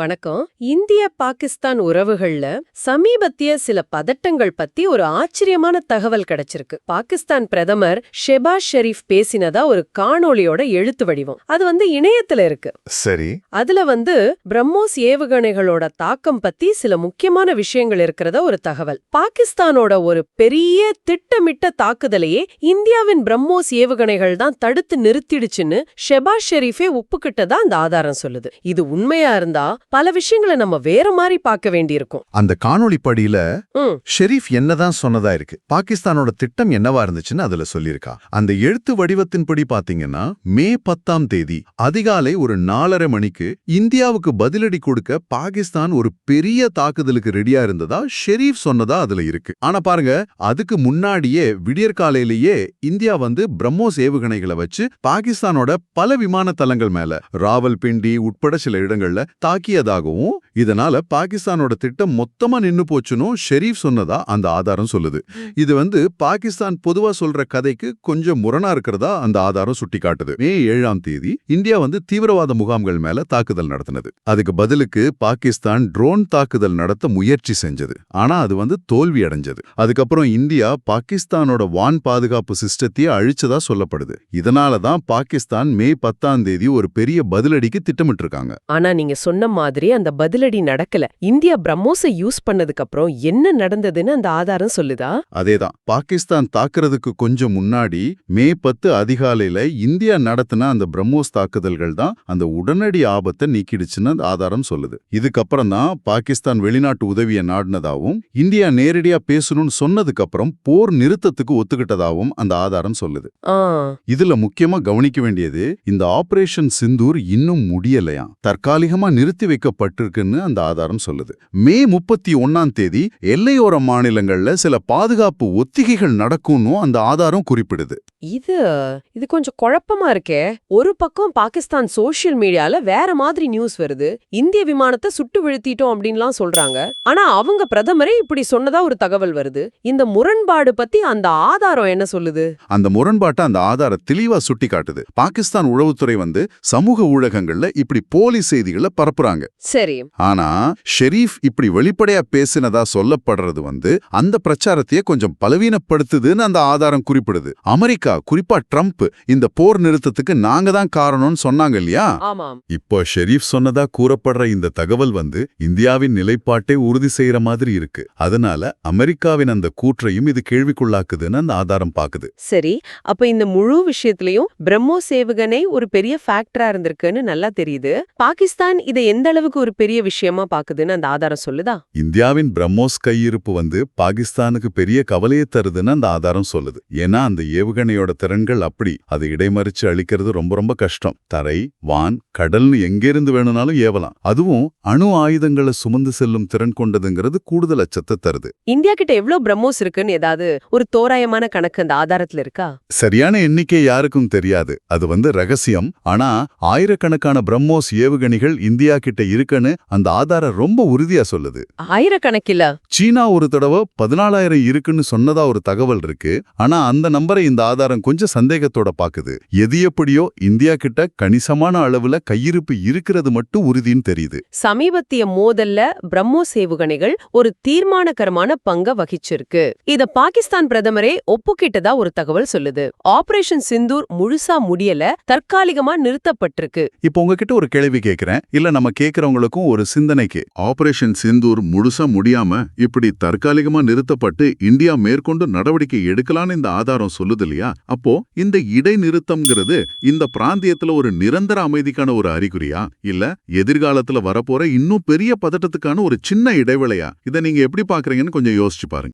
வணக்கம். இந்திய பாகிஸ்தான் உறவுகள்ல சமீபத்திய சில பதட்டங்கள் பத்தி ஒரு ஆச்சரியமான தகவல் கிடைச்சிருக்கு. பாகிஸ்தான் பிரதமர் ஷெபாஸ் ஷெரீப் பேசினதா ஒரு காணொளியோட எழுத்து வடிவம். அது வந்து இணையத்துல இருக்கு. சரி. அதுல வந்து பிரம்மோஸ் ஏவுகணைகளோட தாக்கம் பத்தி சில முக்கியமான விஷயங்கள் இருக்கிறத ஒரு தகவல். பாகிஸ்தானோட ஒரு பெரிய திட்டமிட்ட தாக்குதலையே இந்தியாவின் பிரம்மோஸ் ஏவுகணைகள் தான் தடுத்து நிறுத்திடுச்சுன்னு ஷெபாஸ் ஷெரீஃபே ஒப்புக்கிட்டதா அந்த ஆதாரம் சொல்லுது. இது உண்மையா இருந்தா பல விஷயங்களை நம்ம வேற மாதிரி பார்க்க வேண்டியிருக்கும். அந்த காணொளி படியில ஷெரீப் என்னதான் சொன்னதா இருக்கு? பாகிஸ்தானோட திட்டம் என்னவா இருந்துச்சுன்னு அதுல சொல்லியிருக்கா. அந்த எழுத்து வடிவத்தின்படி பாத்தீங்கன்னா மே பத்தாம் தேதி அதிகாலை ஒரு நாலரை மணிக்கு இந்தியாவுக்கு பதிலடி கொடுக்க பாகிஸ்தான் ஒரு பெரிய தாக்குதலுக்கு ரெடியா இருந்ததா ஷெரீப் சொன்னதா அதுல இருக்கு. ஆனா பாருங்க அதுக்கு முன்னாடியே விடியற்காலையிலேயே இந்தியா வந்து பிரம்மோஸ் ஏவுகணைகளை வச்சு பாகிஸ்தானோட பல விமான தளங்கள் மேல ராவல்பிண்டி உட்பட சில இடங்கள்ல தாக்கியதாகவும் இதனால பாகிஸ்தானோட திட்டம் மொத்தமா நின்னு போச்சுன்னு ஷெரீப் சொன்னதா அந்த ஆதாரம் சொல்லுது. இது வந்து பாகிஸ்தான் பொதுவா சொல்ற கதைக்கு கொஞ்சம் முரணா இருக்கிறதா அந்த ஆதாரம் சுட்டிக்காட்டுது. மே ஏழாம் தேதி இந்தியா வந்து தீவிரவாத முகாம்கள் மேல தாக்குதல் நடத்தினது. அதுக்கு பதிலுக்கு பாகிஸ்தான் ட்ரோன் தாக்குதல் நடத்த முயற்சி செஞ்சது. ஆனா அது வந்து தோல்வி அடைஞ்சது. அதுக்கப்புறம் இந்தியா பாகிஸ்தானோட வான் பாதுகாப்பு சிஸ்டத்தையே அழிச்சதா சொல்லப்படுது. இதனால தான் பாகிஸ்தான் மே பத்தாம் தேதி ஒரு பெரிய பதிலடிக்கு திட்டமிட்டு இருக்காங்க ஆனா நீங்க சொன்ன மாதிரி அந்த பதிலடி நடக்கல. இந்தியா பிரம்மோஸை யூஸ் பண்ணதுக்கு அப்புறம் என்ன நடந்ததுன்னு அந்த ஆதாரம் சொல்லுதா? அதேதான். பாகிஸ்தான் தாக்குறதுக்கு கொஞ்சம் முன்னாடி மே பத்து அதிகாலையில இந்தியா நடத்தின அந்த பிரம்மோஸ் தாக்குதல்கள் தான் அந்த உடனடி ஆபத்தை நீக்கிடுச்சுன்னு ஆதாரம் சொல்லுது. இதுக்கப்புறம் தான் பாகிஸ்தான் வெளிநாட்டு உதவியை நாடினதாவும் இந்தியா நேரடியா பேசணும்னு சொன்னதுக்கு அப்புறம் போர் நிறுத்தத்துக்கு ஒத்துக்கிட்டதாவும் அந்த ஆதாரம் சொல்லுது. இதுல முக்கியமா கவனிக்க வேண்டியது இந்த ஆபரேஷன் சிந்தூர் இன்னும் முடியலையாம். தற்காலிகமா நிறுத்தி வைக்கப்பட்டிருக்குன்னு அந்த ஆதாரம் சொல்லுது. மே முப்பத்தி ஒன்னாம் தேதி எல்லையோர மாநிலங்கள்ல சில பாதுகாப்பு ஒத்திகைகள் நடக்கும்னு அந்த ஆதாரம் குறிப்பிடுது. இது இது கொஞ்சம் குழப்பமா இருக்கே. ஒரு பக்கம் பாகிஸ்தான் சோஷியல் மீடியால வேற மாதிரி நியூஸ் வருது. இந்திய விமானத்தை சுட்டு வீழ்த்திட்டோம் அப்படின்லாம் சொல்றாங்க. ஆனா அவங்க பிரதமரே இப்படி சொன்னதா ஒரு தகவல் வருது. இந்த முரண்பாடு பத்தி அந்த ஆதாரம் என்ன சொல்லுது? அந்த முரண்பாட்டை அந்த ஆதாரம் தெளிவா சுட்டி காட்டுது பாகிஸ்தான் உளவுத்துறை வந்து சமூக ஊடகங்கள்ல இப்படி போலி செய்திகளை பரப்புறாங்க. சரி. ஆனா ஷெரீப் இப்படி வெளிப்படையா பேசினதா சொல்லப்படுறது வந்து அந்த பிரச்சாரத்தையே கொஞ்சம் பலவீனப்படுத்துதுன்னு அந்த ஆதாரம் குறிப்பிடுது. அமெரிக்கா குறிப்பா ட்ரம்ப் இந்த போர் நிறுத்தத்துக்கு நாங்க தான் காரணம்னு சொன்னாங்க இல்லையா? இப்போ ஷெரீப் சொன்னதா கூறப்படுற இந்த தகவல் வந்து இந்தியாவின் நிலைப்பாட்டை உறுதி செய்யற மாதிரி இருக்கு. அதனால அமெரிக்காவின் அந்த கூற்றையும் இது கேள்விக்குள்ளாக்குதுன்னு அந்த ஆதாரம் பாக்குது. சரி அப்ப இந்த முழு விஷயத்திலயும் பிரம்மோஸ் ஏவுகணை ஒரு பெரிய ஃபேக்டரா இருந்திருக்குன்னு நல்லா தெரியுது. பாகிஸ்தான் இதை எந்த அளவுக்கு ஒரு பெரிய விஷயமா பாக்குதுன்னு அந்த ஆதாரம் சொல்லுதா? இந்தியாவின் பிரம்மோஸ் கையிருப்பு வந்து பாகிஸ்தானுக்கு பெரிய கவலையை தருதுன்னு அந்த ஆதாரம் சொல்லுது. ஏன்னா அந்த ஏவுகணையோட திறன்கள் அப்படி. அதை இடைமறிச்சு அழிக்கிறது ரொம்ப ரொம்ப கஷ்டம். தரை வான் கடல்னு எங்கிருந்து வேணும்னாலும் ஏவலாம். அதுவும் அணு ஆயுதங்களை சுமந்து செல்லும் திறன் கொண்டதுங்கிறது கூடுதல் அச்சத்தை தருது. இந்தியா கிட்ட எவ்வளவு பிரம்மோஸ் இருக்குன்னு ஏதாவது ஒரு தோராயமான கணக்கு அந்த ஆதாரத்துல இருக்கா? சரியான எண்ணிக்கை யாருக்கும் தெரியாது. அது வந்து ரகசியம். ஆனா ஆயிரக்கணக்கான பிரம்மோஸ் ஏவுகணைகள் இந்தியா கிட்ட இருக்குன்னு அந்த ஆதாரம் ரொம்ப உறுதியா சொல்லுது. ஆயிரக்கணக்கில? சீனா ஒரு தடவை பதினாலாயிரம் இருக்குன்னு சொன்னதா ஒரு தகவல் இருக்கு. ஆனா அந்த நம்பரை இந்த ஆதாரம் கொஞ்சம் சந்தேகத்தோட பாக்குது. எது எப்படியோ இந்தியா கிட்ட கணிசமான அளவுல கையிருப்பு இருக்கிறது மட்டும் உறுதின்னு தெரியுது. சமீபத்திய மோதல்ல பிரம்மோஸ் ஏவுகணைகள் ஒரு தீர்மானகரமான பங்க வகிச்சிருக்கு. இத பாகிஸ்தான் பிரதமரே ஒப்புக்கிட்டதா ஒரு தகவல் சொல்லுது. ஆபரேஷன் சிந்தூர் முழுசா முடியல தற்காலிகமா நிறுத்தப்பட்டிருக்கு. இப்போ உங்ககிட்ட ஒரு கேள்வி கேக்குறேன். இல்ல நம்ம கேக்குறவங்களுக்கும் ஒரு சிந்தனைக்கு. ஆபரேஷன் சிந்தூர் முழுசா முடியாம இப்படி தற்காலிகமா நிறுத்தப்பட்டு இந்தியா மேற்கொண்டு நடவடிக்கை எடுக்கலான்னு இந்த ஆதாரம் சொல்லுது இல்லையா? அப்போ இந்த இடைநிறுத்தம்ங்கிறது இந்த பிராந்தியத்துல ஒரு நிரந்தர அமைதிக்கான ஒரு அறிகுறியா? இல்ல எதிர்காலத்துல வரப்போற இன்னும் பெரிய பதட்டத்துக்கான ஒரு சின்ன இடைவெளியா? இதை நீங்க எப்படி பாக்குறீங்கன்னு கொஞ்சம் யோசிச்சு பாருங்க.